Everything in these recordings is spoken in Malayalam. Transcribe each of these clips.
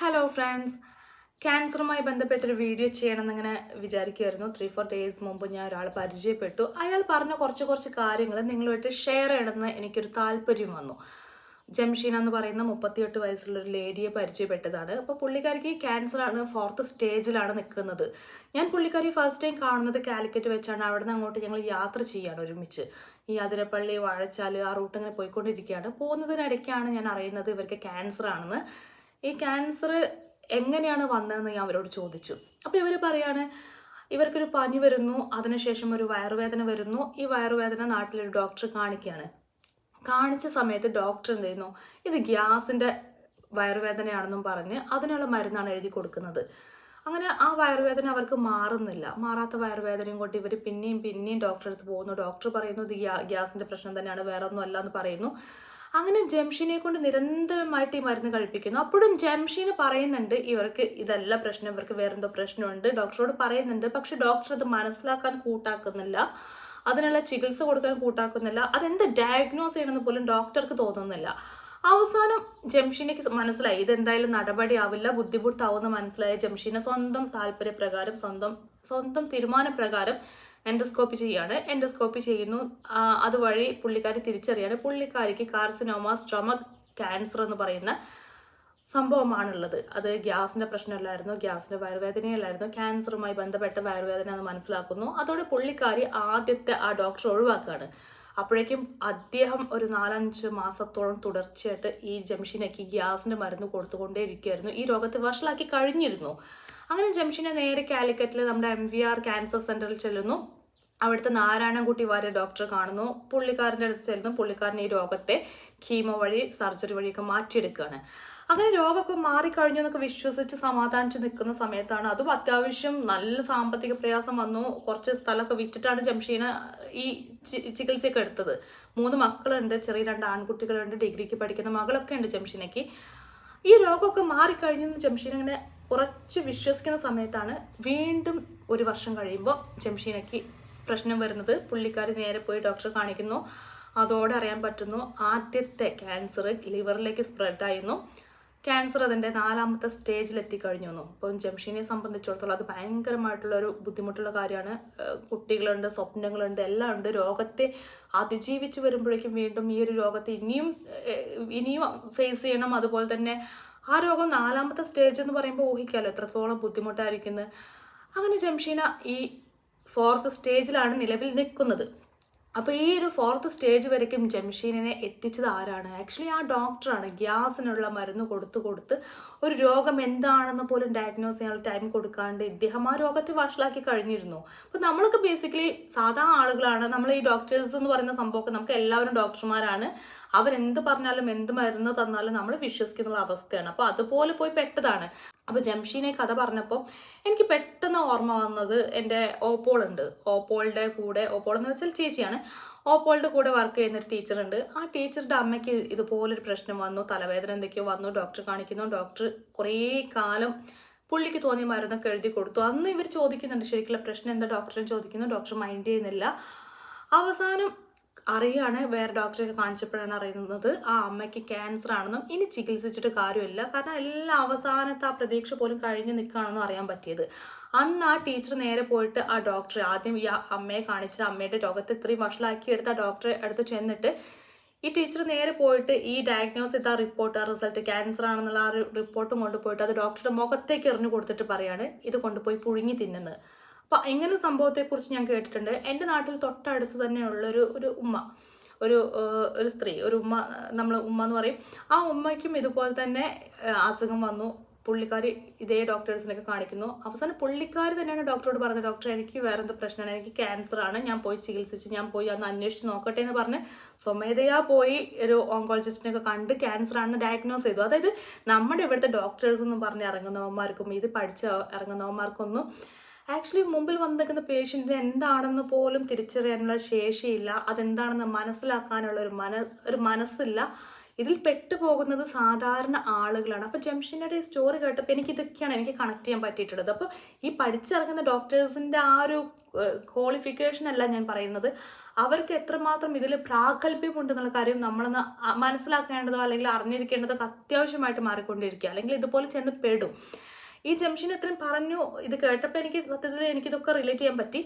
ഹലോ ഫ്രണ്ട്സ് ക്യാൻസറുമായി ബന്ധപ്പെട്ടൊരു വീഡിയോ ചെയ്യണമെന്നിങ്ങനെ വിചാരിക്കുമായിരുന്നു ത്രീ ഫോർ ഡേയ്സ് മുമ്പ് ഞാൻ ഒരാൾ പരിചയപ്പെട്ടു. അയാൾ പറഞ്ഞ കുറച്ച് കുറച്ച് കാര്യങ്ങൾ നിങ്ങളുമായിട്ട് ഷെയർ ചെയ്യണമെന്ന് എനിക്കൊരു താല്പര്യം വന്നു. ജംഷീന എന്ന് പറയുന്ന മുപ്പത്തിയെട്ട് വയസ്സുള്ള ഒരു ലേഡിയെ പരിചയപ്പെട്ടതാണ്. അപ്പോൾ പുള്ളിക്കാരിക്ക് ക്യാൻസർ ആണ് ഫോർത്ത് സ്റ്റേജിലാണ് നിൽക്കുന്നത്. ഞാൻ പുള്ളിക്കാരി ഫസ്റ്റ് ടൈം കാണുന്നത് കാലിക്കറ്റ് വെച്ചാണ്. അവിടെ നിന്ന് അങ്ങോട്ട് ഞങ്ങൾ യാത്ര ചെയ്യാണ് ഒരുമിച്ച്. ഈ അതിരപ്പള്ളി വാഴച്ചാൽ ആ റൂട്ട് ഇങ്ങനെ പോയിക്കൊണ്ടിരിക്കുകയാണ്. പോകുന്നതിനിടയ്ക്കാണ് ഞാൻ അറിയുന്നത് ഇവർക്ക് ക്യാൻസർ ആണെന്ന്. ഈ ക്യാൻസർ എങ്ങനെയാണ് വന്നതെന്ന് ഞാൻ അവരോട് ചോദിച്ചു. അപ്പോൾ ഇവർ പറയാണ് ഇവർക്കൊരു പനി വരുന്നു അതിനുശേഷം ഒരു വയറുവേദന വരുന്നു. ഈ വയറുവേദന നാട്ടിലൊരു ഡോക്ടർ കാണിക്കുകയാണ്. കാണിച്ച സമയത്ത് ഡോക്ടർ എന്ത് ചെയ്യുന്നു ഇത് ഗ്യാസിന്റെ വയറുവേദനയാണെന്നും പറഞ്ഞ് അതിനുള്ള മരുന്നാണ് എഴുതി കൊടുക്കുന്നത്. അങ്ങനെ ആ വയറുവേദന അവർക്ക് മാറുന്നില്ല. മാറാത്ത വയറുവേദനയും കൊണ്ട് ഇവർ പിന്നെയും പിന്നെയും ഡോക്ടറെ അടുത്ത് പോകുന്നു. ഡോക്ടർ പറയുന്നു ഇത് ഗ്യാ ഗ്യാസിന്റെ പ്രശ്നം തന്നെയാണ് വേറെ ഒന്നും അല്ല എന്ന് പറയുന്നു. അങ്ങനെ ജംഷീനെ കൊണ്ട് നിരന്തരമായിട്ട് ഈ മരുന്ന് കഴിപ്പിക്കുന്നു. അപ്പോഴും ജംഷീന് പറയുന്നുണ്ട് ഇവർക്ക് ഇതല്ല പ്രശ്നം ഇവർക്ക് വേറെന്തോ പ്രശ്നമുണ്ട് ഡോക്ടറോട് പറയുന്നുണ്ട്. പക്ഷെ ഡോക്ടർ അത് മനസ്സിലാക്കാൻ കൂട്ടാക്കുന്നില്ല. അതിനുള്ള ചികിത്സ കൊടുക്കാൻ കൂട്ടാക്കുന്നില്ല. അതെന്ത് ഡയഗ്നോസ് ചെയ്യണമെന്ന് പോലും ഡോക്ടർക്ക് തോന്നുന്നില്ല. അവസാനം ജംഷീനയ്ക്ക് മനസ്സിലായി ഇതെന്തായാലും നടപടിയാവില്ല ബുദ്ധിമുട്ടാവുമെന്ന് മനസ്സിലായ. ജംഷീന സ്വന്തം താല്പര്യപ്രകാരം സ്വന്തം സ്വന്തം തീരുമാനപ്രകാരം എൻഡോസ്കോപ്പി ചെയ്യാണ്. എൻഡോസ്കോപ്പി ചെയ്യുന്നു. അതുവഴി പുള്ളിക്കാരി തിരിച്ചറിയാണ്. പുള്ളിക്കാരിക്ക് കാർസിനോമ സ്റ്റൊമക് ക്യാൻസർ എന്ന് പറയുന്ന സംഭവമാണുള്ളത്. അത് ഗ്യാസിന്റെ പ്രശ്നമല്ലായിരുന്നു ഗ്യാസിന്റെ വയറുവേദനയല്ലായിരുന്നു ക്യാൻസറുമായി ബന്ധപ്പെട്ട വയറുവേദന എന്ന് മനസ്സിലാക്കുന്നു. അതോടെ പുള്ളിക്കാരി ആദ്യത്തെ ആ ഡോക്ടർ ഒഴിവാക്കുകയാണ്. അപ്പോഴേക്കും അദ്ദേഹം ഒരു നാലഞ്ച് മാസത്തോളം തുടർച്ചയായിട്ട് ഈ ജംഷീനയ്ക്ക് ഗ്യാസിന്റെ മരുന്ന് കൊടുത്തുകൊണ്ടേ ഇരിക്കുകയായിരുന്നു ഈ രോഗത്തെ വഷളാക്കി കഴിഞ്ഞിരുന്നു. അങ്ങനെ ജംഷീനെ നേരെ കാലിക്കറ്റിൽ നമ്മുടെ എം വി ആർ ക്യാൻസർ സെന്ററിൽ ചെല്ലുന്നു. അവിടുത്തെ നാരായണൻകുട്ടി വാര്യ ഡോക്ടറെ കാണുന്നു. പുള്ളിക്കാരന്റെ അടുത്ത് ചെല്ലുന്നു. പുള്ളിക്കാരൻ ഈ രോഗത്തെ കീമോ വഴി സർജറി വഴിയൊക്കെ മാറ്റിയെടുക്കുകയാണ്. അങ്ങനെ രോഗമൊക്കെ മാറിക്കഴിഞ്ഞു എന്നൊക്കെ വിശ്വസിച്ച് സമാധാനിച്ച് നിൽക്കുന്ന സമയത്താണ് അതും അത്യാവശ്യം നല്ല സാമ്പത്തിക പ്രയാസം വന്നു. കുറച്ച് സ്ഥലമൊക്കെ വിറ്റിട്ടാണ് ജംഷീന ഈ ചികിത്സയൊക്കെ എടുത്തത്. മൂന്ന് മക്കളുണ്ട് ചെറിയ രണ്ട് ആൺകുട്ടികളുണ്ട് ഡിഗ്രിക്ക് പഠിക്കുന്ന മകളൊക്കെ ഉണ്ട് ജംഷീനയ്ക്ക്. ഈ രോഗമൊക്കെ മാറിക്കഴിഞ്ഞു എന്ന് ജംഷീൻ ഇങ്ങനെ ഉറച്ച് വിശ്വസിക്കുന്ന സമയത്താണ് വീണ്ടും ഒരു വർഷം കഴിയുമ്പോൾ ജംഷീനയ്ക്ക് പ്രശ്നം വരുന്നത്. പുള്ളിക്കാരി നേരെ പോയി ഡോക്ടറെ കാണിക്കുന്നു. അതോടെ അറിയാൻ പറ്റുന്നു ആദ്യത്തെ ക്യാൻസർ ലിവറിലേക്ക് സ്പ്രെഡ് ആയിരുന്നു. ക്യാൻസർ അതിന്റെ നാലാമത്തെ സ്റ്റേജിൽ എത്തിക്കഴിഞ്ഞു വന്നു അപ്പം ജംഷീനെ സംബന്ധിച്ചിടത്തോളം അത് ഭയങ്കരമായിട്ടുള്ള ഒരു ബുദ്ധിമുട്ടുള്ള കാര്യമാണ്. കുട്ടികളുണ്ട് സ്വപ്നങ്ങളുണ്ട് എല്ലാം ഉണ്ട്. രോഗത്തെ അതിജീവിച്ച് വരുമ്പോഴേക്കും വീണ്ടും ഈ ഒരു രോഗത്തെ ഇനിയും ഇനിയും ഫേസ് ചെയ്യണം. അതുപോലെ തന്നെ ആ രോഗം നാലാമത്തെ സ്റ്റേജ് എന്ന് പറയുമ്പോൾ ഊഹിക്കാമല്ലോ എത്രത്തോളം ബുദ്ധിമുട്ടായിരിക്കുന്നത് അങ്ങനെ ജംഷീന ഈ ഫോർത്ത് സ്റ്റേജിലാണ് നിലവിൽ നിൽക്കുന്നത്. അപ്പോൾ ഈ ഒരു ഫോർത്ത് സ്റ്റേജ് വരയ്ക്കും ജംഷീനെ എത്തിച്ചത് ആരാണ്? ആക്ച്വലി ആ ഡോക്ടറാണ് ഗ്യാസിനുള്ള മരുന്ന് കൊടുത്ത് കൊടുത്ത് ഒരു രോഗം എന്താണെന്ന് പോലും ഡയഗ്നോസ് ചെയ്യാനുള്ള ടൈം കൊടുക്കാണ്ട് ഇദ്ദേഹം ആ രോഗത്തെ വഷളാക്കി കഴിഞ്ഞിരുന്നു. അപ്പോൾ നമ്മൾക്ക് ബേസിക്കലി സാധാ ആളുകളാണ്. നമ്മൾ ഈ ഡോക്ടേഴ്സ് എന്ന് പറയുന്ന സംഭവമൊക്കെ നമുക്ക് എല്ലാവരും ഡോക്ടർമാരാണ് അവരെന്ത് പറഞ്ഞാലും എന്ത് മരുന്ന് തന്നാലും നമ്മൾ വിശ്വസിക്കുന്ന അവസ്ഥയാണ്. അപ്പോൾ അതുപോലെ പോയി പെട്ടതാണ്. അപ്പോൾ ജംഷീനെ കഥ പറഞ്ഞപ്പോൾ എനിക്ക് പെട്ടെന്ന് ഓർമ്മ വന്നത് എന്റെ ഓപ്പോൾ ഉണ്ട് ഓപ്പോളുടെ കൂടെ ഓപ്പോൾ എന്ന് വെച്ചാൽ ചേച്ചിയാണ്. ഓപ്പോളുടെ കൂടെ വർക്ക് ചെയ്യുന്നൊരു ടീച്ചറുണ്ട്. ആ ടീച്ചറുടെ അമ്മയ്ക്ക് ഇതുപോലൊരു പ്രശ്നം വന്നു. തലവേദന എന്തൊക്കെയോ വന്നു. ഡോക്ടർ കാണിക്കുന്നു. ഡോക്ടർ കുറേ കാലം പുള്ളിക്ക് തോന്നിയ മരുന്നൊക്കെ എഴുതി കൊടുത്തു. അന്ന് ഇവർ ചോദിക്കുന്നുണ്ട് ശരിക്കുള്ള പ്രശ്നം എന്താ? ഡോക്ടറെ ചോദിക്കുന്നു. ഡോക്ടർ മൈൻഡ് ചെയ്യുന്നില്ല. അവസാനം അറിയാണ് വേറെ ഡോക്ടറെ കാണിച്ചപ്പോഴാണ് അറിയുന്നത്. ആ അമ്മയ്ക്ക് ക്യാൻസർ ആണെന്നും ഇനി ചികിത്സിച്ചിട്ട് കാര്യമില്ല. കാരണം എല്ലാ അവസാനത്തെ ആ പ്രതീക്ഷ പോലും കഴിഞ്ഞ് നിൽക്കുകയാണെന്നും അറിയാൻ പറ്റിയത്. അന്ന് ആ ടീച്ചർ നേരെ പോയിട്ട് ആ ഡോക്ടറെ ആദ്യം ഈ അമ്മയെ കാണിച്ച അമ്മയുടെ രോഗത്തെ ഇത്രയും വഷളാക്കി എടുത്ത ആ ഡോക്ടറെ അടുത്ത് ചെന്നിട്ട് ഈ ടീച്ചർ നേരെ പോയിട്ട് ഈ ഡയഗ്നോസ് ചെയ്ത റിപ്പോർട്ട് ആ റിസൾട്ട് ക്യാൻസർ ആണെന്നുള്ള ആ റിപ്പോർട്ടും കൊണ്ടുപോയിട്ട് അത് ഡോക്ടറുടെ മുഖത്തേക്ക് എറിഞ്ഞു കൊടുത്തിട്ട് പറയാണ് ഇത് കൊണ്ടുപോയി പുഴുങ്ങി തിന്നുന്നത് അപ്പം ഇങ്ങനെ സംഭവത്തെ സംഭവത്തെക്കുറിച്ച് ഞാൻ കേട്ടിട്ടുണ്ട്. എന്റെ നാട്ടിൽ തൊട്ടടുത്ത് തന്നെയുള്ളൊരു ഒരു ഉമ്മ ഒരു ഒരു സ്ത്രീ ഒരു ഉമ്മ നമ്മൾ ഉമ്മ എന്ന് പറയും. ആ ഉമ്മയ്ക്കും ഇതുപോലെ തന്നെ അസുഖം വന്നു. പുള്ളിക്കാരി ഇതേ ഡോക്ടേഴ്സിനൊക്കെ കാണിക്കുന്നു. അവസാനം പുള്ളിക്കാരി തന്നെയാണ് ഡോക്ടറോട് പറഞ്ഞത് ഡോക്ടർ എനിക്ക് വേറെ എന്തോ പ്രശ്നമാണ്? എനിക്ക് ക്യാൻസർ ആണ് ഞാൻ പോയി ചികിത്സിച്ച് ഞാൻ പോയി അന്ന് അന്വേഷിച്ച് നോക്കട്ടെ എന്ന് പറഞ്ഞ് സ്വമേധയാ പോയി ഒരു ഓങ്കോളജിസ്റ്റിനൊക്കെ കണ്ട് ക്യാൻസർ ആണെന്ന് ഡയഗ്നോസ് ചെയ്തു. അതായത് നമ്മുടെ ഇവിടുത്തെ ഡോക്ടേഴ്സ് എന്ന് പറഞ്ഞ് ഇറങ്ങുന്നവന്മാർക്കും ഇത് പഠിച്ച ഇറങ്ങുന്നവന്മാർക്കൊന്നും ആക്ച്വലി മുമ്പിൽ വന്നിരിക്കുന്ന പേഷ്യന്റിന് എന്താണെന്ന് പോലും തിരിച്ചറിയാനുള്ള ശേഷിയില്ല. അതെന്താണെന്ന് മനസ്സിലാക്കാനുള്ള ഒരു മന ഒരു മനസ്സില്ല. ഇതിൽ പെട്ടുപോകുന്നത് സാധാരണ ആളുകളാണ്. അപ്പോൾ ഈ സ്റ്റോറി കേട്ടപ്പോൾ എനിക്ക് ഇതൊക്കെയാണ് എനിക്ക് കണക്ട് ചെയ്യാൻ പറ്റിയിട്ടുള്ളത്. അപ്പോൾ ഈ പഠിച്ചിറങ്ങുന്ന ഡോക്ടേഴ്സിന്റെ ആ ഒരു ക്വാളിഫിക്കേഷൻ അല്ല ഞാൻ പറയുന്നത്. അവർക്ക് എത്രമാത്രം ഇതിൽ പ്രാഗൽഭ്യമുണ്ടെന്നുള്ള കാര്യം നമ്മളൊന്ന് മനസ്സിലാക്കേണ്ടതോ അല്ലെങ്കിൽ അറിഞ്ഞിരിക്കേണ്ടതോ അത്യാവശ്യമായിട്ട് മാറിക്കൊണ്ടിരിക്കുക. അല്ലെങ്കിൽ ഇതുപോലെ ചെന്ന് പെടും. ഈ ജംഷൻ ഇത്രയും പറഞ്ഞു ഇത് കേട്ടപ്പോൾ എനിക്ക് സത്യത്തിൽ എനിക്കിതൊക്കെ റിലേറ്റ് ചെയ്യാൻ പറ്റി.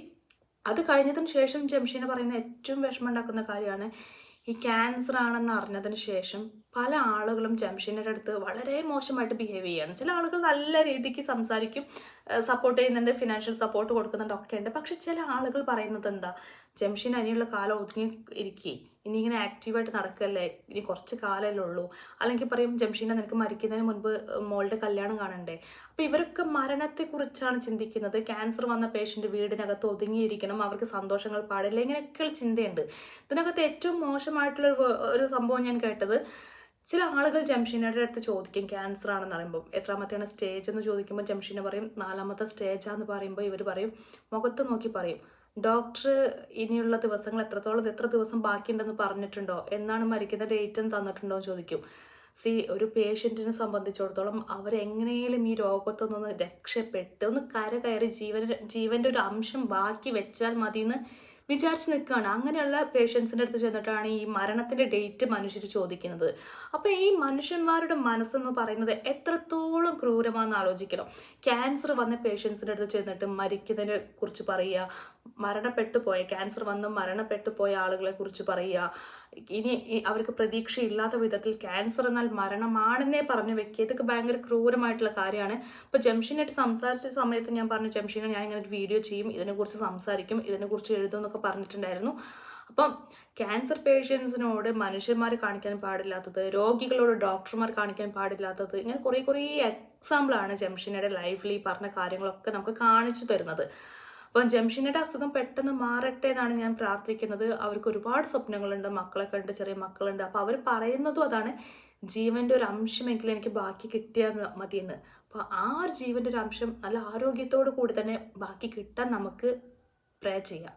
അത് കഴിഞ്ഞതിന് ശേഷം ജംഷീനെ പറയുന്ന ഏറ്റവും വിഷമം ഉണ്ടാക്കുന്ന കാര്യമാണ് ഈ ക്യാൻസർ ആണെന്ന് അറിഞ്ഞതിന് ശേഷം പല ആളുകളും ജംഷീനയുടെ അടുത്ത് വളരെ മോശമായിട്ട് ബിഹേവ് ചെയ്യാണ്. ചില ആളുകൾ നല്ല രീതിക്ക് സംസാരിക്കും സപ്പോർട്ട് ചെയ്യുന്നുണ്ട് ഫിനാൻഷ്യൽ സപ്പോർട്ട് കൊടുക്കുന്നുണ്ട് ഒക്കെ ഉണ്ട്. പക്ഷെ ചില ആളുകൾ പറയുന്നത് എന്താ? ജംഷീൻ അനിയുള്ള കാലം ഒതുങ്ങി ഇരിക്കേ. ഇനി ഇങ്ങനെ ആക്റ്റീവായിട്ട് നടക്കല്ലേ? ഇനി കുറച്ച് കാലമല്ലേ ഉള്ളൂ. അല്ലെങ്കിൽ പറയും ജംഷീനെ നിനക്ക് മരിക്കുന്നതിന് മുൻപ് മോളുടെ കല്യാണം കാണണ്ടേ? അപ്പോൾ ഇവരൊക്കെ മരണത്തെക്കുറിച്ചാണ് ചിന്തിക്കുന്നത്. ക്യാൻസർ വന്ന പേഷ്യന്റ് വീടിനകത്ത് ഒതുങ്ങിയിരിക്കണം. അവർക്ക് സന്തോഷങ്ങൾ പാടില്ല. ഇങ്ങനെയൊക്കെയുള്ള ചിന്തയുണ്ട്. ഇതിനകത്ത് ഏറ്റവും മോശമായിട്ടുള്ള ഒരു സംഭവം ഞാൻ കേട്ടത് ചില ആളുകൾ ജംഷീനയുടെ അടുത്ത് ചോദിക്കും ക്യാൻസർ ആണെന്ന് പറയുമ്പോൾ എത്രാമത്തെയാണ് സ്റ്റേജ് എന്ന് ചോദിക്കുമ്പോൾ ജംഷീന പറയും നാലാമത്തെ സ്റ്റേജാന്ന് പറയുമ്പോൾ ഇവർ പറയും മുഖത്ത് നോക്കി പറയും ഡോക്ടർ ഇനിയുള്ള ദിവസങ്ങൾ എത്രത്തോളം എത്ര ദിവസം ബാക്കിയുണ്ടെന്ന് പറഞ്ഞിട്ടുണ്ടോ? എന്നാണ് മരിക്കുന്ന ഡേറ്റ് തന്നിട്ടുണ്ടോ എന്ന് ചോദിക്കും. സി ഒരു പേഷ്യന്റിനെ സംബന്ധിച്ചിടത്തോളം അവരെങ്ങനെയും ഈ രോഗത്തിൽ നിന്ന് രക്ഷപ്പെട്ട് ഒന്ന് കര കയറി ജീവൻ ജീവന്റെ ഒരു അംശം ബാക്കി വെച്ചാൽ മതി എന്ന് വിചാരിച്ച് നിൽക്കുകയാണ്. അങ്ങനെയുള്ള പേഷ്യൻസിന്റെ അടുത്ത് ചെന്നിട്ടാണ് ഈ മരണത്തിന്റെ ഡേറ്റ് മനുഷ്യർ ചോദിക്കുന്നത്. അപ്പോൾ ഈ മനുഷ്യന്മാരുടെ മനസ്സെന്ന് പറയുന്നത് എത്രത്തോളം ക്രൂരമാണെന്ന് ആലോചിക്കണം. ക്യാൻസർ വന്ന പേഷ്യൻസിന്റെ അടുത്ത് ചെന്നിട്ട് മരിക്കുന്നതിനെ കുറിച്ച് പറയുക മരണപ്പെട്ടു പോയ ക്യാൻസർ വന്ന് മരണപ്പെട്ടു പോയ ആളുകളെ കുറിച്ച് പറയുക. ഇനി അവർക്ക് പ്രതീക്ഷയില്ലാത്ത വിധത്തിൽ ക്യാൻസർ എന്നാൽ മരണമാണെന്നേ പറഞ്ഞു വെക്കുക. ഇതൊക്കെ ഭയങ്കര ക്രൂരമായിട്ടുള്ള കാര്യമാണ്. ഇപ്പോൾ ജംഷീനായിട്ട് സംസാരിച്ച സമയത്ത് ഞാൻ പറഞ്ഞു ജംഷീനെ ഞാൻ ഇങ്ങനെ ഒരു വീഡിയോ ചെയ്യും ഇതിനെക്കുറിച്ച് സംസാരിക്കും ഇതിനെക്കുറിച്ച് എഴുതും എന്നൊക്കെ പറഞ്ഞിട്ടുണ്ടായിരുന്നു. അപ്പം ക്യാൻസർ പേഷ്യൻസിനോട് മനുഷ്യന്മാർ കാണിക്കാൻ പാടില്ലാത്തത് രോഗികളോട് ഡോക്ടർമാർ കാണിക്കാൻ പാടില്ലാത്തത് ഇങ്ങനെ കുറേ കുറേ എക്സാമ്പിളാണ് ജംഷീനയുടെ ലൈഫിൽ ഈ പറഞ്ഞ കാര്യങ്ങളൊക്കെ നമുക്ക് കാണിച്ചു തരുന്നത്. അപ്പം ജംഷിനയുടെ അസുഖം പെട്ടെന്ന് മാറട്ടെ എന്നാണ് ഞാൻ പ്രാർത്ഥിക്കുന്നത്. അവർക്ക് ഒരുപാട് സ്വപ്നങ്ങളുണ്ട് മക്കളൊക്കെ ഉണ്ട് ചെറിയ മക്കളുണ്ട്. അപ്പോൾ അവർ പറയുന്നതും അതാണ് ജീവന്റെ ഒരു അംശമെങ്കിലും എനിക്ക് ബാക്കി കിട്ടിയാൽ മതിയെന്ന്. അപ്പോൾ ആ ഒരു ജീവന്റെ ഒരു അംശം നല്ല ആരോഗ്യത്തോടു കൂടി തന്നെ ബാക്കി കിട്ടാൻ നമുക്ക് പ്രേ ചെയ്യാം.